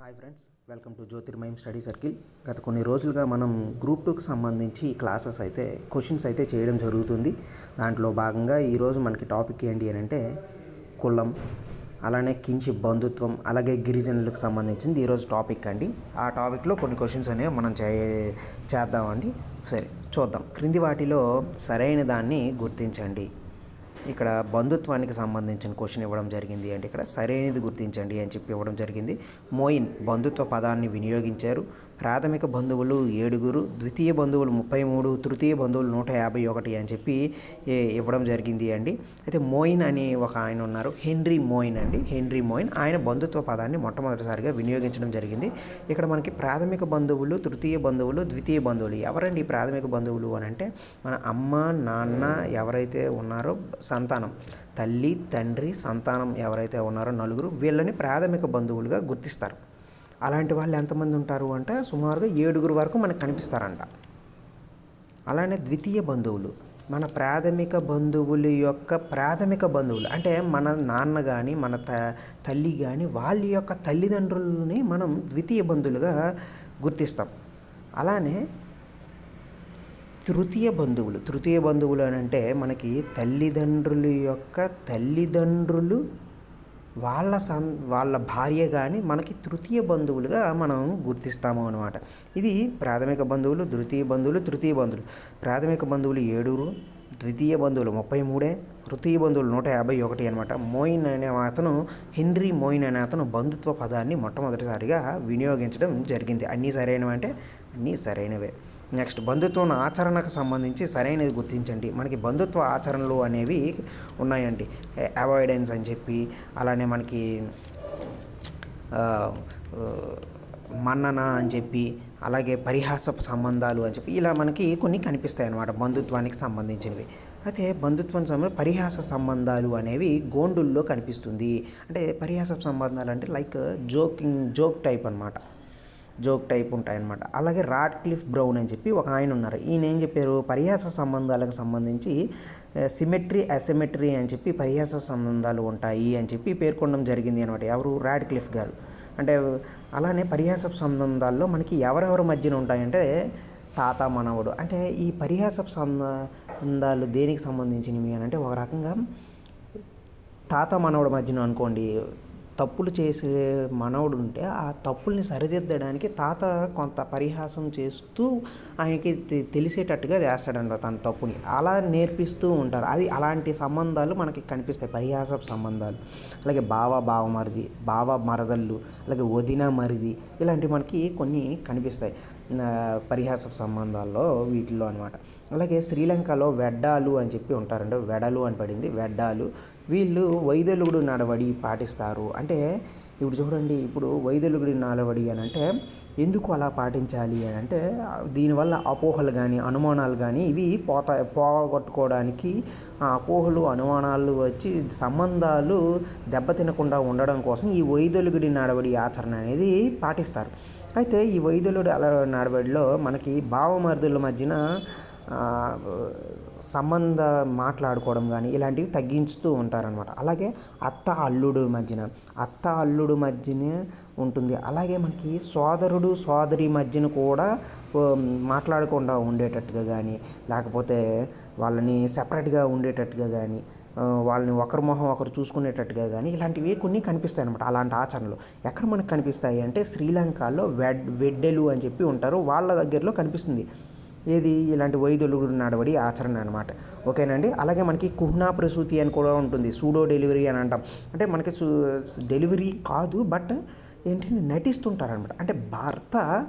Hi friends welcome to Jyothirmayam study circle. గత కొన్ని రోజులుగా మనం గ్రూప్ టూకి సంబంధించి క్లాసెస్ అయితే క్వశ్చన్స్ అయితే చేయడం జరుగుతుంది. దాంట్లో భాగంగా ఈరోజు మనకి టాపిక్ ఏంటి అని అంటే కులం అలానే కించి బంధుత్వం అలాగే గిరిజనులకు సంబంధించింది ఈరోజు టాపిక్ అండి. ఆ టాపిక్లో కొన్ని క్వశ్చన్స్ అనేవి మనం చే చేద్దామండి. సరే చూద్దాం. క్రింది వాటిలో సరైన దాన్ని గుర్తించండి. ఇక్కడ బంధుత్వానికి సంబంధించిన క్వశ్చన్ ఇవ్వడం జరిగింది అంటే ఇక్కడ సరైనది గుర్తించండి అని చెప్పి ఇవ్వడం జరిగింది. మోయిన్ బంధుత్వ పదాన్ని వినియోగించారు. ప్రాథమిక బంధువులు ఏడుగురు ద్వితీయ బంధువులు ముప్పై మూడు తృతీయ బంధువులు నూట యాభై ఒకటి అని చెప్పి ఇవ్వడం జరిగింది అండి. అయితే మోయిన్ అని ఒక ఆయన ఉన్నారు. హెన్రీ మోయిన్ అండి. హెన్రీ మోయిన్ ఆయన బంధుత్వ పదాన్ని మొట్టమొదటిసారిగా వినియోగించడం జరిగింది. ఇక్కడ మనకి ప్రాథమిక బంధువులు తృతీయ బంధువులు ద్వితీయ బంధువులు ఎవరండి ప్రాథమిక బంధువులు అని అంటే మన అమ్మ నాన్న ఎవరైతే ఉన్నారో సంతానం తల్లి తండ్రి సంతానం ఎవరైతే ఉన్నారో నలుగురు వీళ్ళని ప్రాథమిక బంధువులుగా గుర్తిస్తారు. అలాంటి వాళ్ళు ఎంతమంది ఉంటారు అంటే సుమారుగా ఏడుగురు వరకు మనకు కనిపిస్తారంట. అలానే ద్వితీయ బంధువులు. మన ప్రాథమిక బంధువుల యొక్క ప్రాథమిక బంధువులు. అంటే మన నాన్న కానీ మన త తల్లి కానీ వాళ్ళ యొక్క తల్లిదండ్రులని మనం ద్వితీయ బంధువులుగా గుర్తిస్తాం. అలానే తృతీయ బంధువులు. తృతీయ బంధువులు అని అంటే మనకి తల్లిదండ్రుల యొక్క తల్లిదండ్రులు వాళ్ళ సం వాళ్ళ భార్య కానీ మనకి తృతీయ బంధువులుగా మనం గుర్తిస్తాము అనమాట ఇది ప్రాథమిక బంధువులు ద్వితీయ బంధువులు తృతీయ బంధువులు. ప్రాథమిక బంధువులు ఏడుగురు ద్వితీయ బంధువులు ముప్పై మూడే తృతీయ బంధువులు నూట యాభై ఒకటి అనమాట మోయిన్ అనే అతను హెన్రీ మోయిన్ అనే అతను బంధుత్వ పదాన్ని మొట్టమొదటిసారిగా వినియోగించడం జరిగింది. అన్నీ సరైనవి అంటే అన్నీ సరైనవే. నెక్స్ట్ బంధుత్వం ఆచరణకు సంబంధించి సరైనది గుర్తించండి. మనకి బంధుత్వ ఆచరణలు అనేవి ఉన్నాయండి. అవాయిడెన్స్ అని చెప్పి అలానే మనకి మన్నన అని చెప్పి అలాగే పరిహాసపు సంబంధాలు అని చెప్పి ఇలా మనకి కొన్ని కనిపిస్తాయి అన్నమాట బంధుత్వానికి సంబంధించినవి. అయితే బంధుత్వం సమయంలో పరిహాస సంబంధాలు అనేవి గోండుల్లో కనిపిస్తుంది. అంటే పరిహాస సంబంధాలు అంటే లైక్ జోకింగ్ జోక్ టైప్ అన్నమాట. జోక్ టైప్ ఉంటాయన్నమాట. అలాగే రాడ్ క్లిఫ్ బ్రౌన్ అని చెప్పి ఒక ఆయన ఉన్నారు. ఈయన ఏం చెప్పారు? పరిహాస సంబంధాలకు సంబంధించి సిమెట్రీ అసిమెట్రీ అని చెప్పి పరిహాస సంబంధాలు ఉంటాయి అని చెప్పి పేర్కొనడం జరిగింది అనమాట ఎవరు? రాడ్ క్లిఫ్ గారు. అంటే అలానే పరిహాస సంబంధాల్లో మనకి ఎవరెవరి మధ్యన ఉంటాయంటే తాత మనవడు. అంటే ఈ పరిహాస సంబంధాలు దేనికి సంబంధించినవి అని అంటే ఒక రకంగా తాత మనవడు మధ్యన అనుకోండి. తప్పులు చేసే మనవడు ఉంటే ఆ తప్పుల్ని సరిదిద్దడానికి తాత కొంత పరిహాసం చేస్తూ ఆయనకి తె- తెలిసేటట్టుగా చేస్తాడంట తన తప్పుని. అలా నేర్పిస్తూ ఉంటారు. అది అలాంటి సంబంధాలు మనకి కనిపిస్తాయి. పరిహాస సంబంధాలు. అలాగే బావ బావమరిది బావ మరదళ్ళు అలాగే వదిన మరిది ఇలాంటివి మనకి కొన్ని కనిపిస్తాయి. పరిహాస సంబంధాల్లో వీటిల్లో అనమాట అలాగే శ్రీలంకలో వెడ్డాలు అని చెప్పి ఉంటారంటే. వెడలు అని పడింది. వెడ్డాలు. వీళ్ళు వైదొలుగుడు నడవడి పాటిస్తారు. అంటే ఇప్పుడు చూడండి ఇప్పుడు వైదొలుగుడి నడవడి అని అంటే ఎందుకు అలా పాటించాలి అని అంటే దీనివల్ల అపోహలు కానీ అనుమానాలు కానీ ఇవి పోతా పోగొట్టుకోవడానికి ఆ అపోహలు అనుమానాలు వచ్చి సంబంధాలు దెబ్బతినకుండా ఉండడం కోసం ఈ వైదొలుగుడి నడవడి ఆచరణ అనేది పాటిస్తారు. అయితే ఈ వైద్యులుడి నడవడిలో మనకి భావమరుదుల మధ్యన సంబంధ మాట్లాడుకోవడం కానీ ఇలాంటివి తగ్గించుతూ ఉంటారనమాట అలాగే అత్త అల్లుడు మధ్యన అత్త అల్లుడు మధ్యనే ఉంటుంది. అలాగే మనకి సోదరుడు సోదరి మధ్యన కూడా మాట్లాడకుండా ఉండేటట్టుగా కానీ లేకపోతే వాళ్ళని సెపరేట్గా ఉండేటట్టుగా కానీ వాళ్ళని ఒకరి మొహం ఒకరు చూసుకునేటట్టుగా కానీ ఇలాంటివి కొన్ని కనిపిస్తాయి అనమాట అలాంటి ఆచరణలు ఎక్కడ మనకు కనిపిస్తాయి అంటే శ్రీలంకలో వెడ్ వెడ్డెలు అని చెప్పి ఉంటారు. వాళ్ళ దగ్గరలో కనిపిస్తుంది. ఏది? ఇలాంటి వైద్యులు నడవడి ఆచరణ అనమాట ఓకేనండి? అలాగే మనకి కుహ్నా ప్రసూతి అని కూడా ఉంటుంది. సూడో డెలివరీ అని అంటాం. అంటే మనకి డెలివరీ కాదు బట్ ఏంటంటే నటిస్తుంటారనమాట అంటే భర్త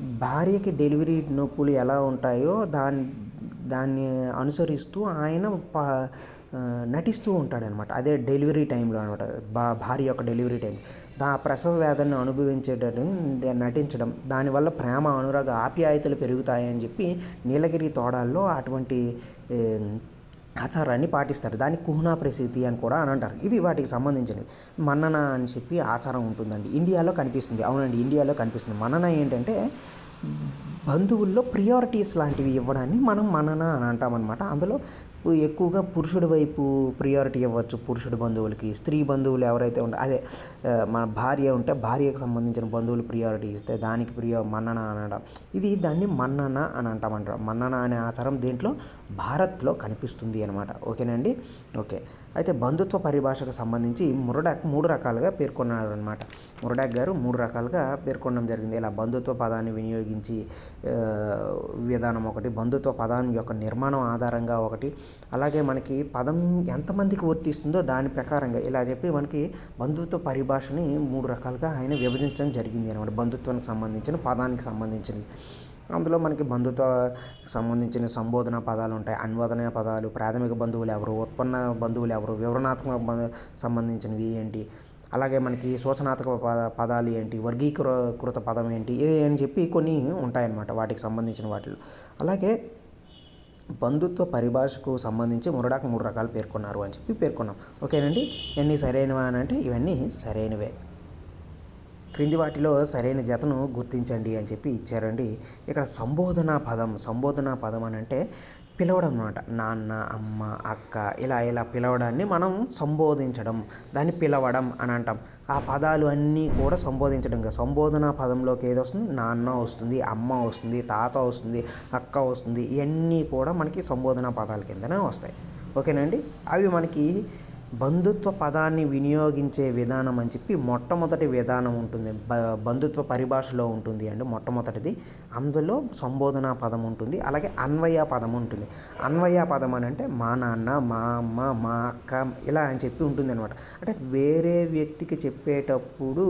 భార్యకి డెలివరీ నొప్పులు ఎలా ఉంటాయో దాన్ని దాన్ని అనుసరిస్తూ ఆయన ప నటిస్తూ ఉంటాడనమాట. అదే డెలివరీ టైంలో అనమాట. బా భార్య యొక్క డెలివరీ టైం. దా ప్రసవ వేదనను అనుభవించేటట్టు నటించడం. దానివల్ల ప్రేమ అనురాగ ఆప్యాయతలు పెరుగుతాయని చెప్పి నీలగిరి తోడాల్లో అటువంటి ఆచారాన్ని పాటిస్తారు. దాన్ని కుహ్నా ప్రసిద్ధి అని కూడా అని అంటారు. ఇవి వాటికి సంబంధించినవి. మన్నన అని చెప్పి ఆచారం ఉంటుందండి. ఇండియాలో కనిపిస్తుంది. అవునండి ఇండియాలో కనిపిస్తుంది. మన్నన ఏంటంటే బంధువుల్లో ప్రియారిటీస్ లాంటివి ఇవ్వడాన్ని మనం మనన అని అంటామన్నమాట. అందులో ఎక్కువగా పురుషుడి వైపు ప్రియారిటీ ఇవ్వచ్చు పురుషుడి బంధువులకి. స్త్రీ బంధువులు ఎవరైతే ఉంటే అదే మన భార్య ఉంటే భార్యకు సంబంధించిన బంధువులు ప్రియారిటీ ఇస్తే దానికి ప్రియ మన్నన అనడం. ఇది దాన్ని మన్నన అని అంటామంటారు మన్నన అనే ఆచారం దీంట్లో? భారత్లో కనిపిస్తుంది అనమాట ఓకేనండి ఓకే. అయితే బంధుత్వ పరిభాషకు సంబంధించి మురడాక్ మూడు రకాలుగా పేర్కొన్నాడు అనమాట మురడాక్ గారు మూడు రకాలుగా పేర్కొనడం జరిగింది. ఇలా బంధుత్వ పదాన్ని వినియోగించి విధానం ఒకటి బంధుత్వ పదాన్ని యొక్క నిర్మాణం ఆధారంగా ఒకటి అలాగే మనకి పదం ఎంతమందికి వర్తిస్తుందో దాని ప్రకారంగా ఇలా చెప్పి మనకి బంధుత్వ పరిభాషని మూడు రకాలుగా ఆయన విభజించడం జరిగింది అనమాట బంధుత్వానికి సంబంధించిన పదానికి సంబంధించినవి అందులో మనకి బంధుత్వ సంబంధించిన సంబోధన పదాలు ఉంటాయి. అన్వదన పదాలు ప్రాథమిక బంధువులు ఎవరు ఉత్పన్న బంధువులు ఎవరు వివరణాత్మక సంబంధించినవి ఏంటి? అలాగే మనకి సూచనాత్మక పద పదాలు ఏంటి? వర్గీకృత పదం ఏంటి? ఇది అని చెప్పి కొన్ని ఉంటాయన్నమాట వాటికి సంబంధించిన వాటిలో. అలాగే బంధుత్వ పరిభాషకు సంబంధించి మురడాకు మూడు రకాలు పేర్కొన్నారు అని చెప్పి పేర్కొన్నాం. ఓకేనండి? ఇవన్నీ సరైనవా అని అంటే ఇవన్నీ సరైనవే. క్రింది వాటిలో సరైన జతను గుర్తించండి అని చెప్పి ఇచ్చారండి. ఇక్కడ సంబోధన పదం సంబోధన పదం అని అంటే పిలవడం అనమాట నాన్న అమ్మ అక్క ఇలా ఇలా పిలవడాన్ని మనం సంబోధించడం దాన్ని పిలవడం అని అంటాం. ఆ పదాలు అన్నీ కూడా సంబోధించడం కదా. సంబోధన పదంలోకి ఏది వస్తుంది? నాన్న వస్తుంది అమ్మ వస్తుంది తాత వస్తుంది అక్క వస్తుంది. ఇవన్నీ కూడా మనకి సంబోధన పదాల కిందనే వస్తాయి. ఓకేనండి అవి మనకి బంధుత్వ పదాన్ని వినియోగించే విధానం అని చెప్పి మొట్టమొదటి విధానం ఉంటుంది. బ బంధుత్వ పరిభాషలో ఉంటుంది అండి మొట్టమొదటిది. అందులో సంబోధన పదం ఉంటుంది. అలాగే అన్వయ పదం ఉంటుంది. అన్వయ పదం అని అంటే మా నాన్న మా అమ్మ మా అక్క ఇలా అని చెప్పి ఉంటుంది అనమాట అంటే వేరే వ్యక్తికి చెప్పేటప్పుడు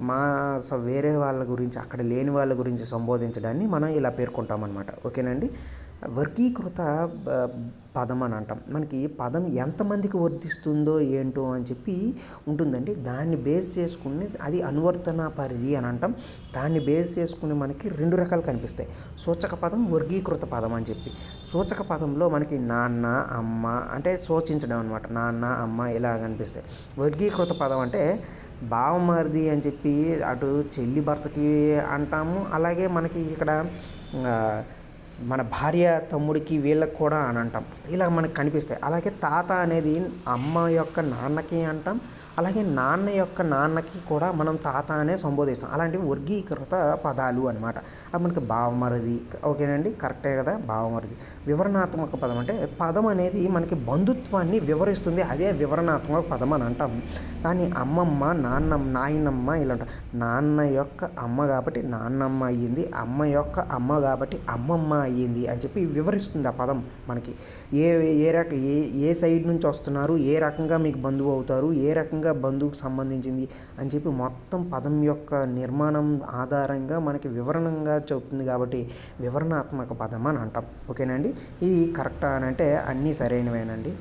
మా స- వేరే వాళ్ళ గురించి అక్కడ లేని వాళ్ళ గురించి సంబోధించడాన్ని మనం ఇలా పేర్కొంటాం అనమాట ఓకేనండి వర్గీకృత పదం అని అంటాం. మనకి పదం ఎంతమందికి వర్తిస్తుందో ఏంటో అని చెప్పి ఉంటుందండి. దాన్ని బేస్ చేసుకుని అది అనువర్తన పరిధి అని అంటాం. దాన్ని బేస్ చేసుకుని మనకి రెండు రకాలు కనిపిస్తాయి. సూచక పదం వర్గీకృత పదం అని చెప్పి. సూచక పదంలో మనకి నాన్న అమ్మ అంటే సూచించడం అనమాట నాన్న అమ్మ ఇలా కనిపిస్తాయి. వర్గీకృత పదం అంటే బావమరిది అని చెప్పి అటు చెల్లి భర్తకి అంటాము. అలాగే మనకి ఇక్కడ మన భార్య తమ్ముడికి వీళ్ళకి కూడా అని అంటాం. ఇలా మనకు కనిపిస్తాయి. అలాగే తాత అనేది అమ్మ యొక్క నాన్నకి అంటాం. అలాగే నాన్న యొక్క నాన్నకి కూడా మనం తాత అనే సంబోధిస్తాం. అలాంటివి వర్గీకృత పదాలు అనమాట అవి మనకి బావమరిది ఓకేనండి? కరెక్టే కదా? బావమరిది వివరణాత్మక పదం అంటే పదం అనేది మనకి బంధుత్వాన్ని వివరిస్తుంది. అదే వివరణాత్మక పదం అని అంటాం. కానీ అమ్మమ్మ నాన్నమ్మ నాయనమ్మ ఇలా అంటారు నాన్న యొక్క అమ్మ కాబట్టి నాన్నమ్మ అయ్యింది. అమ్మ యొక్క అమ్మ కాబట్టి అమ్మమ్మ అయ్యింది అని చెప్పి వివరిస్తుంది ఆ పదం మనకి. ఏ ఏ రక ఏ ఏ సైడ్ నుంచి వస్తున్నారు? ఏ రకంగా మీకు బంధువు అవుతారు? ఏ రకంగా బంధువుకు సంబంధించింది అని చెప్పి మొత్తం పదం యొక్క నిర్మాణం ఆధారంగా మనకి వివరణంగా చెప్తుంది కాబట్టి వివరణాత్మక పదం అని అంటాం. ఓకేనండి ఇది కరెక్టా అని అంటే అన్నీ సరైనవేనండి.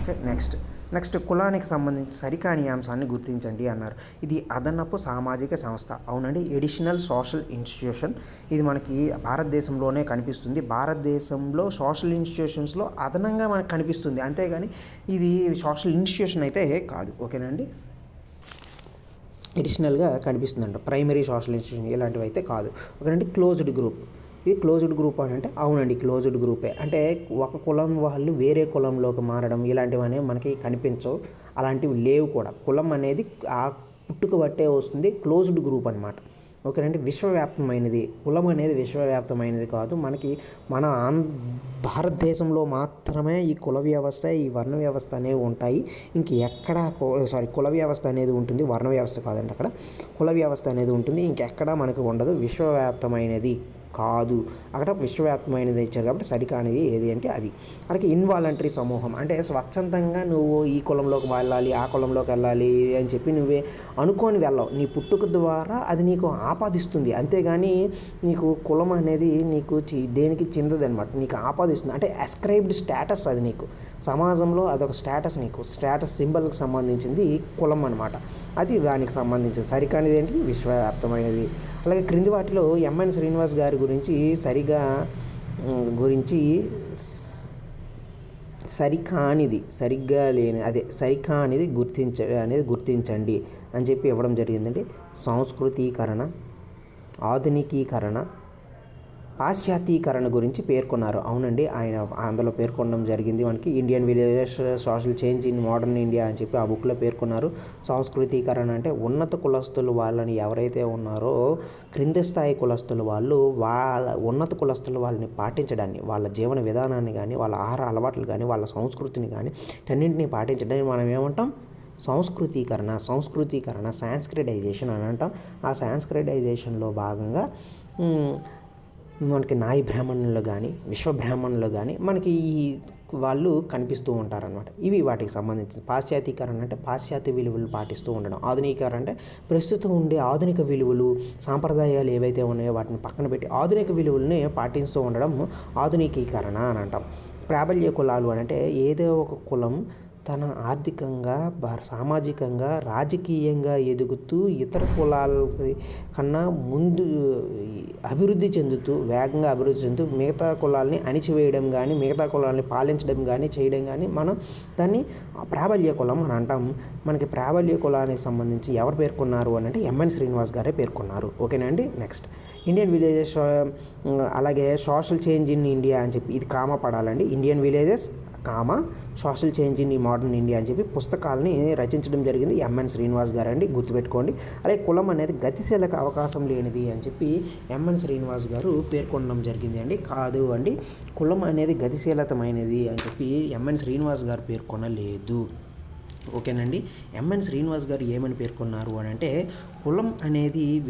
Okay next. నెక్స్ట్ కులానికి సంబంధించి సరికాని అంశాన్ని గుర్తించండి అన్నారు. ఇది అదనపు సామాజిక సంస్థ. అవునండి ఎడిషనల్ సోషల్ ఇన్స్టిట్యూషన్. ఇది మనకి భారతదేశంలోనే కనిపిస్తుంది. భారతదేశంలో సోషల్ ఇన్స్టిట్యూషన్స్లో అదనంగా మనకు కనిపిస్తుంది. అంతేగాని ఇది సోషల్ ఇన్స్టిట్యూషన్ అయితే కాదు. ఓకేనండి ఎడిషనల్గా కనిపిస్తుందంట. ప్రైమరీ సోషల్ ఇన్స్టిట్యూషన్ ఇలాంటివి అయితే కాదు. ఒకనండి క్లోజ్డ్ గ్రూప్. ఇది క్లోజ్డ్ గ్రూప్ అని అంటే అవునండి క్లోజ్డ్ గ్రూపే అంటే ఒక కులం వాళ్ళు వేరే కులంలోకి మారడం ఇలాంటివన్నీ మనకి కనిపించవు. అలాంటివి లేవు కూడా. కులం అనేది ఆ పుట్టుక బట్టే వస్తుంది క్లోజ్డ్ గ్రూప్ అనమాట ఓకేనండి విశ్వవ్యాప్తమైనది. కులం అనేది విశ్వవ్యాప్తమైనది కాదు. మనకి మన ఆం భారతదేశంలో మాత్రమే ఈ కుల వ్యవస్థ ఈ వర్ణ వ్యవస్థ అనేవి ఉంటాయి. ఇంక ఎక్కడ సారీ కుల వ్యవస్థ అనేది ఉంటుంది. వర్ణ వ్యవస్థ కాదండి అక్కడ. కుల వ్యవస్థ అనేది ఉంటుంది. ఇంకెక్కడ మనకు ఉండదు. విశ్వవ్యాప్తమైనది. కాదు. అక్కడ విశ్వవ్యాప్తమైనది ఇచ్చారు కాబట్టి సరికానిది ఏది అంటే అది. అక్కడికి ఇన్వాలంటరీ సమూహం. అంటే స్వచ్ఛందంగా నువ్వు ఈ కులంలోకి వెళ్ళాలి ఆ కులంలోకి వెళ్ళాలి అని చెప్పి నువ్వే అనుకొని వెళ్ళవు. నీ పుట్టుక ద్వారా అది నీకు ఆపాదిస్తుంది. అంతేగాని నీకు కులం అనేది నీకు చి- దేనికి చెందదనమాట నీకు ఆపాదిస్తుంది. అంటే అస్క్రైబ్డ్ స్టేటస్ అది నీకు. సమాజంలో అదొక స్టేటస్ నీకు. స్టేటస్ సింబల్కి సంబంధించింది కులం అనమాట అది దానికి సంబంధించింది. సరికానిది ఏంటి? విశ్వవ్యాప్తమైనది. అలాగే క్రింది వాటిలో ఎంఎన్ శ్రీనివాస్ గారి గురించి సరిగా గురించి సరికానిది సరిగ్గా లేని అదే సరికానిది గుర్తించ అనేది గుర్తించండి అని చెప్పి ఇవ్వడం జరిగిందండి. సంస్కృతీకరణ ఆధునికీకరణ పాశ్చాత్యీకరణ గురించి పేర్కొన్నారు. అవునండి ఆయన అందులో పేర్కొనడం జరిగింది. మనకి Indian villages social change in modern India అని చెప్పి ఆ బుక్లో పేర్కొన్నారు. సంస్కృతీకరణ అంటే ఉన్నత కులస్తులు వాళ్ళని ఎవరైతే ఉన్నారో క్రింది స్థాయి కులస్తులు వాళ్ళు వాళ్ళ ఉన్నత కులస్తులు వాళ్ళని పాటించడాన్ని వాళ్ళ జీవన విధానాన్ని కానీ వాళ్ళ ఆహార అలవాట్లు కానీ వాళ్ళ సంస్కృతిని కానీ అన్నింటినీ పాటించడాన్ని మనం ఏమంటాం? సంస్కృతీకరణ సంస్కృతీకరణ సాంస్క్రిటైజేషన్ అని అంటాం. ఆ సాంస్క్రిటైజేషన్లో భాగంగా మనకి నాయి బ్రాహ్మణులు కానీ విశ్వబ్రాహ్మణులు కానీ మనకి ఈ వాళ్ళు కనిపిస్తూ ఉంటారనమాట ఇవి వాటికి సంబంధించి పాశ్చాత్యీకరణ అంటే పాశ్చాత్య విలువలు పాటిస్తూ ఉండడం. ఆధునికరణ అంటే ప్రస్తుతం ఉండే ఆధునిక విలువలు సాంప్రదాయాలు ఏవైతే ఉన్నాయో వాటిని పక్కన పెట్టి ఆధునిక విలువల్ని పాటిస్తూ ఉండడం ఆధునికీకరణ అని అంటాం. ప్రాబల్య కులాలు అని అంటే ఏదో ఒక కులం తన ఆర్థికంగా సామాజికంగా రాజకీయంగా ఎదుగుతూ ఇతర కులాల కన్నా ముందు అభివృద్ధి చెందుతూ వేగంగా అభివృద్ధి చెందుతూ మిగతా కులాలని అణిచివేయడం కానీ మిగతా కులాలని పాలించడం కానీ చేయడం కానీ మనం దాన్ని ప్రాబల్య కులం అని అంటాం. మనకి ప్రాబల్య కులానికి సంబంధించి ఎవరు పేర్కొన్నారు అని అంటే ఎంఎన్ శ్రీనివాస్ గారే పేర్కొన్నారు. ఓకేనా అండి? నెక్స్ట్. ఇండియన్ విలేజెస్ అలాగే సోషల్ చేంజ్ ఇన్ ఇండియా అని చెప్పి ఇది కామ పడాలండి. ఇండియన్ విలేజెస్ కామ సోషల్ చేంజ్ ఇన్ ఈ మోడర్న్ ఇండియా అని చెప్పి పుస్తకాలని రచించడం జరిగింది ఎంఎన్ శ్రీనివాస్ గారు అండి. గుర్తుపెట్టుకోండి. అలాగే కులం అనేది గతిశీలక అవకాశం లేనిది అని చెప్పి ఎంఎన్ శ్రీనివాస్ గారు పేర్కొనడం జరిగింది అండి. కాదు అండి కులం అనేది గతిశీలతమైనది అని చెప్పి ఎంఎన్ శ్రీనివాస్ గారు పేర్కొనలేదు. ఓకేనండి. ఎంఎన్ శ్రీనివాస్ గారు ఏమని పేర్కొన్నారు అని అంటే కులం అనేది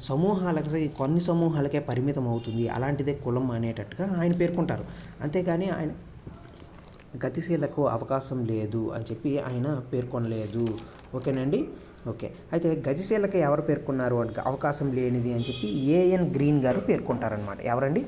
సమూహాలకు కొన్ని సమూహాలకే పరిమితం అవుతుంది అలాంటిదే కులం అనేటట్టుగా ఆయన పేర్కొంటారు. అంతేగాని ఆయన గతిశీలకు అవకాశం లేదు అని చెప్పి ఆయన పేర్కొనలేదు. ఓకేనండి? ఓకే. అయితే గతిశీలకి ఎవరు పేర్కొన్నారు అంటే అవకాశం లేనిది అని చెప్పి ఏఎన్ గ్రీన్ గారు పేర్కొంటారనమాట ఎవరండి?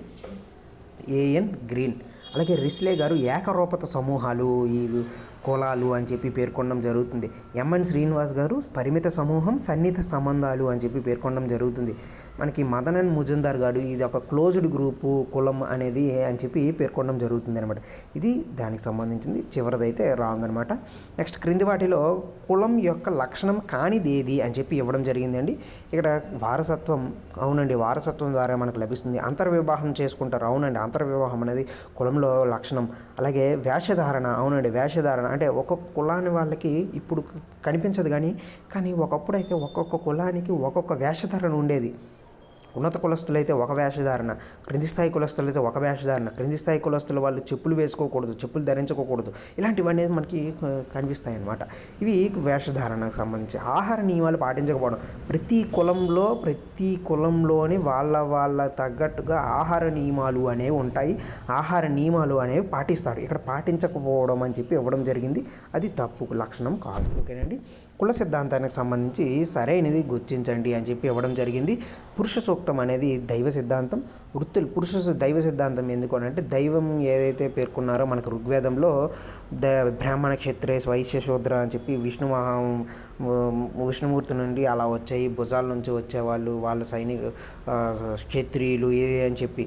A N Green. అలాగే రిస్లే గారు ఏకరూపత సమూహాలు ఈ కులాలు అని చెప్పి పేర్కొనడం జరుగుతుంది. ఎంఎన్ శ్రీనివాస్ గారు పరిమిత సమూహం సన్నిహిత సంబంధాలు అని చెప్పి పేర్కొనడం జరుగుతుంది. మనకి మదనన్ ముజుందార్ గారు ఇది ఒక క్లోజ్డ్ గ్రూపు కులం అనేది అని చెప్పి పేర్కొనడం జరుగుతుంది అనమాట ఇది దానికి సంబంధించింది. చివరిదైతే రాంగ్ అనమాట నెక్స్ట్ క్రింది వాటిలో కులం యొక్క లక్షణం కానిది ఏది అని చెప్పి ఇవ్వడం జరిగిందండి. ఇక్కడ వారసత్వం అవునండి వారసత్వం ద్వారా మనకు లభిస్తుంది. అంతర్వివాహం చేసుకుంటారు. అవునండి అంతర్వివాహం అనేది కులంలో లక్షణం. అలాగే వేషధారణ అవునండి వేషధారణ అంటే ఒక్కొక్క కులాని వాళ్ళకి ఇప్పుడు కనిపించదు కానీ కానీ ఒకప్పుడు అయితే ఒక్కొక్క కులానికి ఒక్కొక్క వేషధారణ ఉండేది. ఉన్నత కులస్తులు అయితే ఒక వేషధారణ క్రింది స్థాయి కులస్తులైతే ఒక వేషధారణ క్రింది స్థాయి కులస్తులు వాళ్ళు చెప్పులు వేసుకోకూడదు చెప్పులు ధరించుకోకూడదు ఇలాంటివి అనేది మనకి కనిపిస్తాయి అన్నమాట ఇవి వేషధారణకు సంబంధించి ఆహార నియమాలు పాటించకపోవడం. ప్రతి కులంలో ప్రతి కులంలోని వాళ్ళ వాళ్ళ తగ్గట్టుగా ఆహార నియమాలు అనేవి ఉంటాయి. ఆహార నియమాలు అనేవి పాటిస్తారు. ఇక్కడ పాటించకపోవడం అని చెప్పి ఇవ్వడం జరిగింది. అది తప్పు లక్షణం కాదు. ఓకేనండి? కుల సిద్ధాంతానికి సంబంధించి సరైనది గుర్తించండి అని చెప్పి ఇవ్వడం జరిగింది. పురుష సూక్తం అనేది దైవ సిద్ధాంతం. వృత్తులు పురుష దైవ సిద్ధాంతం ఎందుకు అని అంటే దైవం ఏదైతే పేర్కొన్నారో మనకు ఋగ్వేదంలో ద బ్రాహ్మణ క్షత్రియ వైశ్య శూద్ర అని చెప్పి విష్ణు మహా విష్ణుమూర్తి నుండి అలా వచ్చాయి. భుజాల నుంచి వచ్చేవాళ్ళు వాళ్ళ సైనిక క్షత్రియులు ఇది అని చెప్పి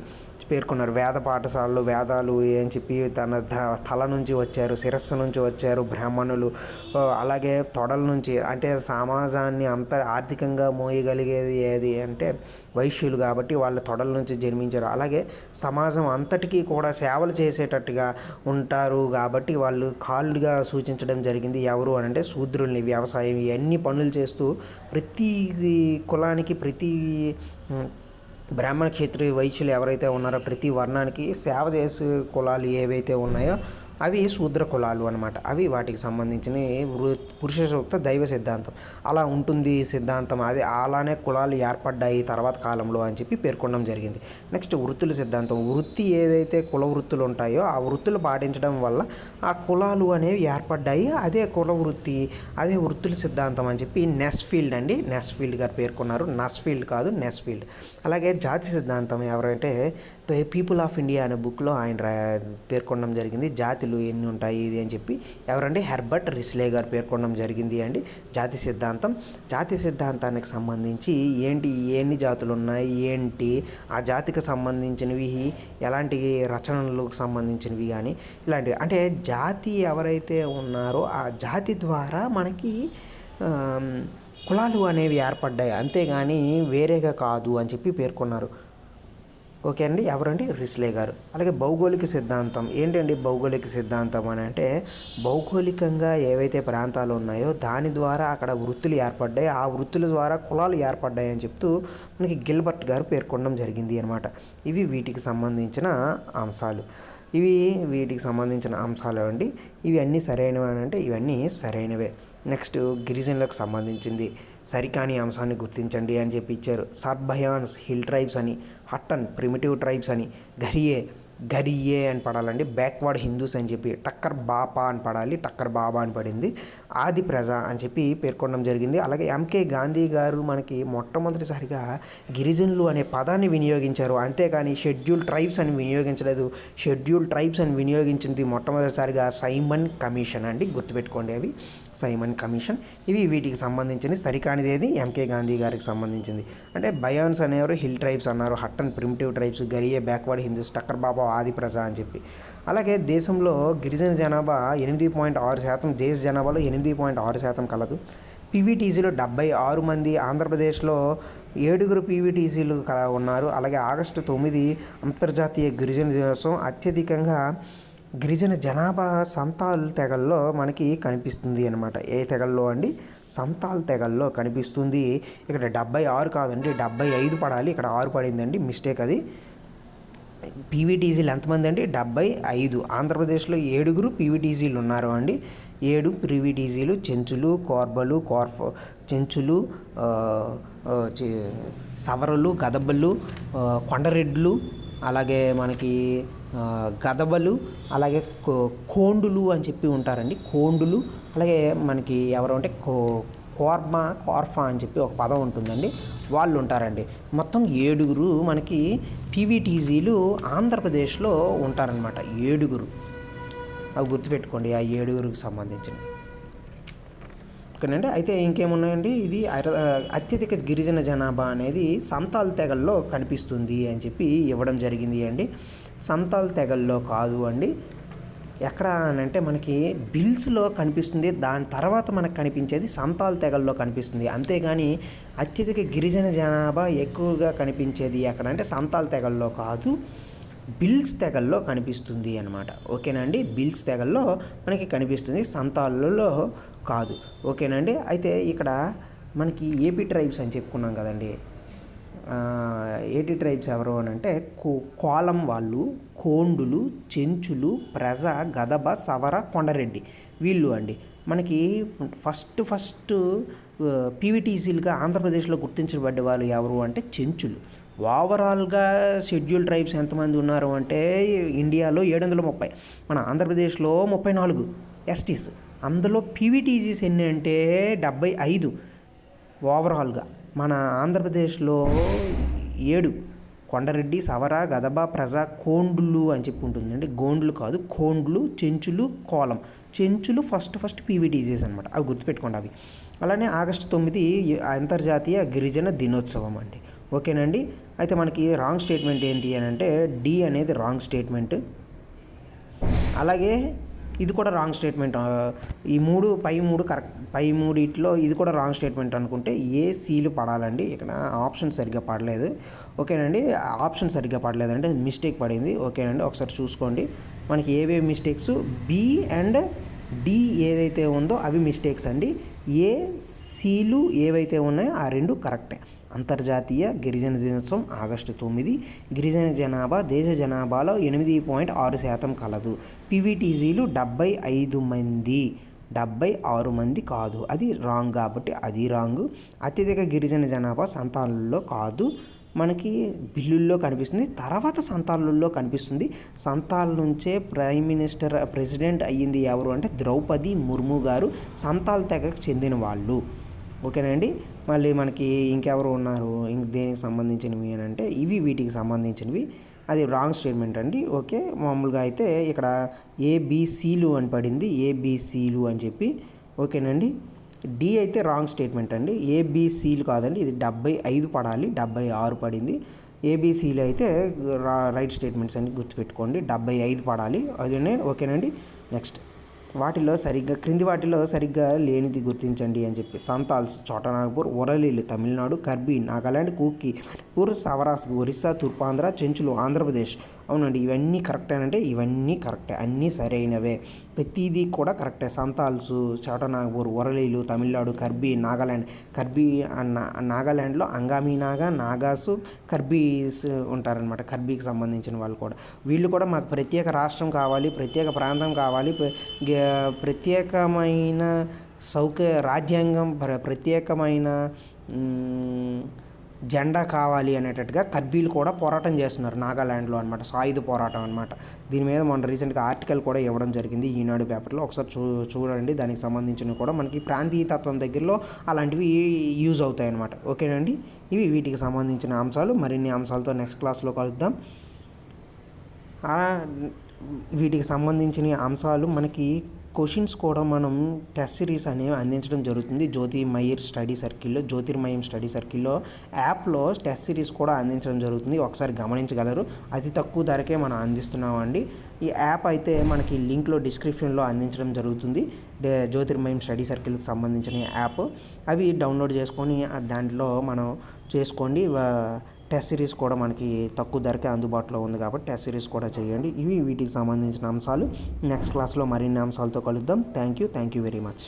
పేర్కొన్నారు. వేద పాఠశాలలు వేదాలు అని చెప్పి తన స్థల నుంచి వచ్చారు శిరస్సు నుంచి వచ్చారు బ్రాహ్మణులు. అలాగే తొడల నుంచి అంటే సమాజాన్ని అంత ఆర్థికంగా మోయగలిగేది ఏది అంటే వైశ్యులు కాబట్టి వాళ్ళ తొడల నుంచి జన్మించారు. అలాగే సమాజం అంతటికీ కూడా సేవలు చేసేటట్టుగా ఉంటారు కాబట్టి వాళ్ళు కాళ్ళుగా సూచించడం జరిగింది. ఎవరు అని అంటే శూద్రుల్ని వ్యవసాయం ఇవన్నీ పనులు చేస్తూ ప్రతి కులానికి ప్రతి బ్రాహ్మణ క్షత్రియ వైశ్యులు ఎవరైతే ఉన్నారో ప్రతి వర్ణానికి సేవ చేసే కులాలు ఏవైతే ఉన్నాయో అవి శూద్ర కులాలు అనమాట అవి వాటికి సంబంధించిన పురుష సూక్త దైవ సిద్ధాంతం. అలా ఉంటుంది సిద్ధాంతం. అది అలానే కులాలు ఏర్పడ్డాయి తర్వాత కాలంలో అని చెప్పి పేర్కొనడం జరిగింది. నెక్స్ట్ వృత్తుల సిద్ధాంతం. వృత్తి ఏదైతే కుల వృత్తులు ఉంటాయో ఆ వృత్తులు పాటించడం వల్ల ఆ కులాలు అనేవి ఏర్పడ్డాయి. అదే కుల వృత్తి అదే వృత్తుల సిద్ధాంతం అని చెప్పి నెస్ఫీల్డ్ అండి. నెస్ఫీల్డ్ గారు పేర్కొన్నారు. నస్ఫీల్డ్ కాదు నెస్ఫీల్డ్. అలాగే జాతి సిద్ధాంతం ఎవరంటే పీపుల్ ఆఫ్ ఇండియా అనే బుక్లో ఆయన పేర్కొనడం జరిగింది. జాతి జాతులు ఎన్ని ఉంటాయి ఇది అని చెప్పి ఎవరండి హెర్బర్ట్ రిస్లే గారు పేర్కొనడం జరిగింది అండి. జాతి సిద్ధాంతం. జాతి సిద్ధాంతానికి సంబంధించి ఏంటి ఎన్ని జాతులు ఉన్నాయి ఏంటి ఆ జాతికి సంబంధించినవి ఎలాంటి రచనలకు సంబంధించినవి కానీ ఇలాంటివి. అంటే జాతి ఎవరైతే ఉన్నారో ఆ జాతి ద్వారా మనకి కులాలు అనేవి ఏర్పడ్డాయి. అంతేగాని వేరేగా కాదు అని చెప్పి పేర్కొన్నారు. ఓకే అండి ఎవరండి? రిస్లే గారు. అలాగే భౌగోళిక సిద్ధాంతం. ఏంటండి భౌగోళిక సిద్ధాంతం అని అంటే భౌగోళికంగా ఏవైతే ప్రాంతాలు ఉన్నాయో దాని ద్వారా అక్కడ వృత్తులు ఏర్పడ్డాయి. ఆ వృత్తుల ద్వారా కులాలు ఏర్పడ్డాయి అని చెప్తూ మనకి గిల్బర్ట్ గారు పేర్కొనడం జరిగింది అనమాట ఇవి వీటికి సంబంధించిన అంశాలు. ఇవి వీటికి సంబంధించిన అంశాలు అండి. ఇవి అన్నీ సరైనవి అని అంటే ఇవన్నీ సరైనవే. నెక్స్ట్ గిరిజనులకు సంబంధించింది. సరికాని అంశాన్ని గుర్తించండి అని చెప్పి ఇచ్చారు. సర్బయాన్స్ హిల్ ట్రైబ్స్ అని హట్టన్ ప్రిమిటివ్ ట్రైబ్స్ అని గరియే గరియే అని పడాలండి. బ్యాక్వర్డ్ హిందూస్ అని చెప్పి టక్కర్ బాపా అని పడాలి టక్కర్ బాబా అని పడింది. ఆది ప్రజ అని చెప్పి పేర్కొనడం జరిగింది. అలాగే ఎంకే గాంధీ గారు మనకి మొట్టమొదటిసారిగా గిరిజనులు అనే పదాన్ని వినియోగించారు. అంతేకాని షెడ్యూల్ ట్రైబ్స్ అని వినియోగించలేదు. షెడ్యూల్ ట్రైబ్స్ అని వినియోగించింది మొట్టమొదటిసారిగా సైమన్ కమిషన్ అండి. గుర్తుపెట్టుకోండి అవి. Simon commission. ఇవి వీటికి సంబంధించింది. సరికానిది ఏది? ఎంకే గాంధీ గారికి సంబంధించింది. అంటే బయాన్స్ అనేవారు హిల్ ట్రైబ్స్ అన్నారు. Hutton primitive tribes. Ghurye backward Hindus Thakkar Baba ఆది ప్రజ అని చెప్పి. అలాగే దేశంలో గిరిజన జనాభా ఎనిమిది పాయింట్ ఆరు శాతం దేశ జనాభాలో ఎనిమిది పాయింట్ ఆరు శాతం కలదు. పీవీటీసీలో డెబ్బై ఆరు మంది ఆంధ్రప్రదేశ్లో ఏడుగురు పీవీటీసీలు ఉన్నారు. అలాగే ఆగస్టు తొమ్మిది అంతర్జాతీయ గిరిజన దినోత్సవం అత్యధికంగా గిరిజన జనాభా సంతాల్ తెగల్లో మనకి కనిపిస్తుంది అనమాట ఏ తెగల్లో అండి? సంతాల్ తెగల్లో కనిపిస్తుంది. ఇక్కడ డెబ్బై ఆరు కాదండి డెబ్బై ఐదు పడాలి. ఇక్కడ ఆరు పడిందండి. మిస్టేక్ అది. పీవీటీసీలు ఎంతమంది అండి? డెబ్బై ఐదు. ఆంధ్రప్రదేశ్లో ఏడుగురు పీవీటీసీలు ఉన్నారు అండి. ఏడు పీవీటీసీలు చెంచులు కోర్బలు కోర్ఫ చెంచులు సవరలు గదబలు కొండరెడ్లు అలాగే మనకి గదబలు అలాగే కోండులు అని చెప్పి ఉంటారండి. కోండులు అలాగే మనకి ఎవరు అంటే కో కోర్మా కోర్ఫా అని చెప్పి ఒక పదం ఉంటుందండి. వాళ్ళు ఉంటారండి. మొత్తం ఏడుగురు మనకి పీవీటీజీలు ఆంధ్రప్రదేశ్లో ఉంటారనమాట ఏడుగురు. అవి గుర్తుపెట్టుకోండి ఆ ఏడుగురికి సంబంధించిన. ఓకేనండి? అయితే ఇంకేమున్నాయండి? ఇది అత్యధిక గిరిజన జనాభా అనేది సంతాల్ తెగల్లో కనిపిస్తుంది అని చెప్పి ఇవ్వడం జరిగింది అండి. సంతాల్ తెగల్లో కాదు అండి. ఎక్కడ అని అంటే మనకి బిల్స్లో కనిపిస్తుంది దాని తర్వాత మనకు కనిపించేది సంతాల్ తెగల్లో కనిపిస్తుంది. అంతేగాని అత్యధిక గిరిజన జనాభా ఎక్కువగా కనిపించేది ఎక్కడ అంటే సంతాల్ తెగల్లో కాదు బిల్స్ తెగల్లో కనిపిస్తుంది అనమాట ఓకేనండి బిల్స్ తెగల్లో మనకి కనిపిస్తుంది సంతాల్లో కాదు. ఓకేనండి అయితే ఇక్కడ మనకి ఏపీ ట్రైబ్స్ అని చెప్పుకున్నాం కదండి. ఏటీ ట్రైబ్స్ ఎవరు అని అంటే కో కోలం వాళ్ళు కోండులు చెంచులు ప్రజ గదబ సవర కొండరెడ్డి వీళ్ళు అండి. మనకి ఫస్ట్ ఫస్ట్ పీవీటీసీలుగా ఆంధ్రప్రదేశ్లో గుర్తించబడ్డ వాళ్ళు ఎవరు అంటే చెంచులు. ఓవరాల్గా షెడ్యూల్ ట్రైబ్స్ ఎంతమంది ఉన్నారు అంటే ఇండియాలో ఏడు వందల ముప్పై మన ఆంధ్రప్రదేశ్లో ముప్పై నాలుగు ఎస్టీస్. అందులో పీవీటీజీస్ ఎన్ని అంటే డెబ్బై ఐదు ఓవరాల్గా. మన ఆంధ్రప్రదేశ్లో ఏడు. కొండరెడ్డి సవర గదబ ప్రజ కోండ్లు అని చెప్పి ఉంటుందండి. గోండ్లు కాదు కోండ్లు చెంచులు కోలం. చెంచులు ఫస్ట్ ఫస్ట్ పీవీటీజీస్ అనమాట అవి గుర్తుపెట్టుకోండి అవి. అలానే ఆగస్టు తొమ్మిది అంతర్జాతీయ గిరిజన దినోత్సవం అండి. ఓకేనండి? అయితే మనకి రాంగ్ స్టేట్మెంట్ ఏంటి అని అంటే డి అనేది రాంగ్ స్టేట్మెంట్. అలాగే ఇది కూడా రాంగ్ స్టేట్మెంట్ ఈ మూడు పై మూడు కరెక్ట్ పై మూడిట్లో ఇది కూడా రాంగ్ స్టేట్మెంట్ అనుకుంటే ఏ సీలు పడాలండి? ఇక్కడ ఆప్షన్ సరిగ్గా పడలేదు. ఓకేనండి? ఆప్షన్ సరిగ్గా పడలేదంటే మిస్టేక్ పడింది. ఓకేనండి? ఒకసారి చూసుకోండి. మనకి ఏవేవి మిస్టేక్స్ బి అండ్ డి ఏదైతే ఉందో అవి మిస్టేక్స్ అండి. ఏ సీలు ఏవైతే ఉన్నాయో ఆ రెండు కరెక్టే అంతర్జాతీయ గిరిజన దినోత్సవం ఆగస్టు తొమ్మిది. గిరిజన జనాభా దేశ జనాభాలో ఎనిమిది పాయింట్ ఆరు శాతం కలదు. పీవీటీజీలు డెబ్బై ఐదు మంది. డెబ్బై ఆరు మంది కాదు. అది రాంగ్ కాబట్టి అది రాంగ్. అత్యధిక గిరిజన జనాభా సంతానంలో కాదు. మనకి బిల్లుల్లో కనిపిస్తుంది. తర్వాత సంతాలలో కనిపిస్తుంది. సంతాల నుంచే ప్రైమ్ మినిస్టర్ ప్రెసిడెంట్ అయ్యింది ఎవరు అంటే ద్రౌపది ముర్ము గారు. సంతాల్ తెగకు చెందిన వాళ్ళు. ఓకేనండి మళ్ళీ మనకి ఇంకెవరు ఉన్నారు? ఇంక దేనికి సంబంధించినవి అని అంటే ఇవి వీటికి సంబంధించినవి. అది రాంగ్ స్టేట్మెంట్ అండి. ఓకే? మామూలుగా అయితే ఇక్కడ ఏబిసిలు అని పడింది. ఏబిసిలు అని చెప్పి. ఓకేనండి డి అయితే రాంగ్ స్టేట్మెంట్ అండి. ఏబిసిలు కాదండి. ఇది డెబ్బై ఐదు పడాలి. డెబ్బై ఆరు పడింది. ఏబిసిలు అయితే రైట్ స్టేట్మెంట్స్ అని గుర్తుపెట్టుకోండి. డెబ్బై ఐదు పడాలి. అదే ఓకేనండి నెక్స్ట్ వాటిలో సరిగ్గా క్రింది వాటిలో సరిగ్గా లేనిది గుర్తించండి అని చెప్పి సంతాల్స్ చోటనాగపూర్ ఒరలీలు తమిళనాడు కర్బీ నాగాలాండ్ కూకి పూర్ సవరాస్ ఒరిస్సా తూర్పాంధ్ర చెంచులు ఆంధ్రప్రదేశ్ అవునండి. ఇవన్నీ కరెక్టే అంటే ఇవన్నీ కరెక్టే. అన్నీ సరైనవే. ప్రతిదీ కూడా కరెక్టే. సంతాల్స్ చోటనాగపూర్ ఒరలీలు తమిళనాడు కర్బీ నాగాలాండ్. కర్బీ నా- నాగాలాండ్లో అంగామి నాగా నాగాసు కర్బీస్ ఉంటారనమాట కర్బీకి సంబంధించిన వాళ్ళు కూడా. వీళ్ళు కూడా మాకు ప్రత్యేక రాష్ట్రం కావాలి ప్రత్యేక ప్రాంతం కావాలి ప్ర- ప్రత్యేకమైన సౌక రాజ్యాంగం ప్ర- ప్రత్యేకమైన జెండా కావాలి అనేటట్టుగా కర్బీలు కూడా పోరాటం చేస్తున్నారు నాగాల్యాండ్లో అనమాట సాయుధ పోరాటం అనమాట దీని మీద మన రీసెంట్గా ఆర్టికల్ కూడా ఇవ్వడం జరిగింది ఈనాడు పేపర్లో. ఒకసారి చూ చూడండి. దానికి సంబంధించినవి కూడా మనకి ప్రాంతీయతత్వం దగ్గరలో అలాంటివి యూజ్ అవుతాయి అనమాట ఓకేనండి? ఇవి వీటికి సంబంధించిన అంశాలు. మరిన్ని అంశాలతో నెక్స్ట్ క్లాస్లో కలుద్దాం. వీటికి సంబంధించిన అంశాలు మనకి క్వశ్చన్స్ కూడా మనం టెస్ట్ సిరీస్ అనేవి అందించడం జరుగుతుంది. జ్యోతి మయర్ స్టడీ సర్కిల్లో జ్యోతిర్మయం స్టడీ సర్కిల్లో యాప్లో టెస్ట్ సిరీస్ కూడా అందించడం జరుగుతుంది. ఒకసారి గమనించగలరు. అతి తక్కువ ధరకే మనం అందిస్తున్నామండి. ఈ యాప్ అయితే మనకి లింక్లో డిస్క్రిప్షన్లో అందించడం జరుగుతుంది. డే- జ్యోతిర్మయం స్టడీ సర్కిల్కి సంబంధించిన యాప్. అవి డౌన్లోడ్ చేసుకొని దాంట్లో మనం చేసుకోండి. టెస్ట్ సిరీస్ కూడా మనకి తక్కువ ధరకే అందుబాటులో ఉంది కాబట్టి టెస్ట్ సిరీస్ కూడా చేయండి. ఇవి వీటికి సంబంధించిన అంశాలు. నెక్స్ట్ క్లాస్లో మరిన్ని అంశాలతో కలుద్దాం. Thank you. Thank you very much.